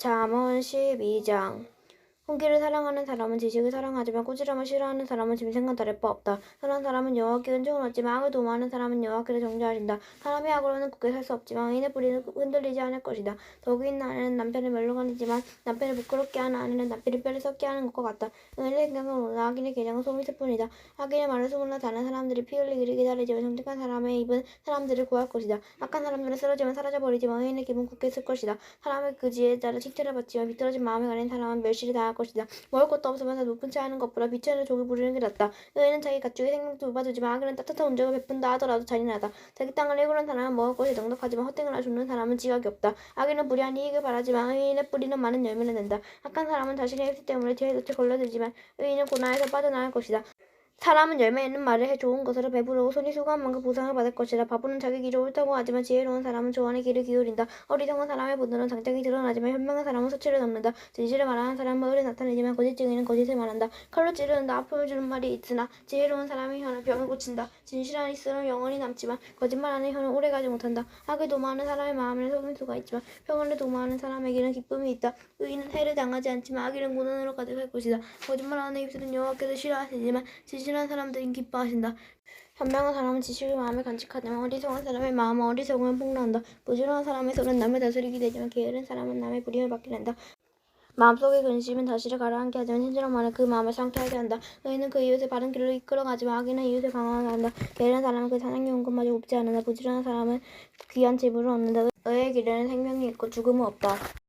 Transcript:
잠언 12장 홍기를 사랑하는 사람은 지식을 사랑하지만 꾸지람을 싫어하는 사람은 짐승과 다를 바 없다. 선한 사람은 여호와께 은총을 얻지만 악을 도모하는 사람은 여호와께를 정죄하신다. 사람의 악으로는 굳게 살 수 없지만 의인의 뿌리는 흔들리지 않을 것이다. 있는 아내는 남편을 멸로가리지만 남편을 부끄럽게 하는 아내는 남편이 뼈를 썩게 하는 것과 같다. 의인의 생각은 오나 악인의 계량은 소미일 뿐이다. 악인의 말을 소문나 다른 사람들이 피 흘리기를 기다리지만 정직한 사람의 입은 사람들을 구할 것이다. 악한 사람들은 쓰러지면 사라져버리지만 의인의 기분 굳게 있을 것이다. 사람의 그지에 따라 칭찬을 받지만 비틀어진 마음에 가린 사람은 멸시를 당할 것이다. 먹을 것도 없으면서 높은 채 하는 것보다 비천을 종이 부리는 게 낫다. 의인은 자기 가축의 생명도 돌봐주지만 악인은 따뜻한 온적을 베푼다 하더라도 잔인하다. 자기 땅을 일구는 사람은 먹을 것이 넉넉하지만 헛되을 하 죽는 사람은 지각이 없다. 악인은 불의한 이익을 바라지만 의인의 뿌리는 많은 열매를 낸다. 악한 사람은 자신의 입술 때문에 뒤에 덫에 걸려들지만 의인은 고난에서 빠져나갈 것이다. 사람은 열매 있는 말을 해 좋은 것으로 배부르고 손이 수고한 만큼 보상을 받을 것이라 바보는 자기 길을 옳다고 하지만 지혜로운 사람은 조언의 길을 기울인다. 어리석은 사람의 분노는 장작이 드러나지만 현명한 사람은 수치를 넘는다. 진실을 말하는 사람은 의를 나타내지만 거짓 증인은 거짓을 말한다. 칼로 찌르는다. 아픔을 주는 말이 있으나 지혜로운 사람의 혀는 병을 고친다. 진실한 입술은 영원히 남지만 거짓말하는 혀는 오래가지 못한다. 악을 도모하는 사람의 마음에는 속임 수가 있지만 평안을 도모하는 사람에게는 기쁨이 있다. 의인은 해를 당하지 않지만 악인은 고난으로 가득할 것이다. 거짓말하는 입술은 여호와께서 싫어하시지만 진실 한 사람들은 기뻐하신다. 현명한 사람은 지식을 마음에 간직하지만 어리석은 사람의 마음은 어리석음을 폭로한다. 부지런한 사람의 손은 남을 다스리게 되지만 게으른 사람은 남의 부림을 받게 된다. 마음속의 근심은 다시를 가라앉게 하지만 친절한 말은 그 마음을 상쾌하게 한다. 의인은 그 이웃의 바른 길로 이끌어가지만 악인은 이웃을 강하게 한다. 게으른 사람은 그 사냥의 온것마저 굽지 않는다. 부지런한 사람은 귀한 집을 얻는다. 의의 길에는 생명이 있고 죽음은 없다.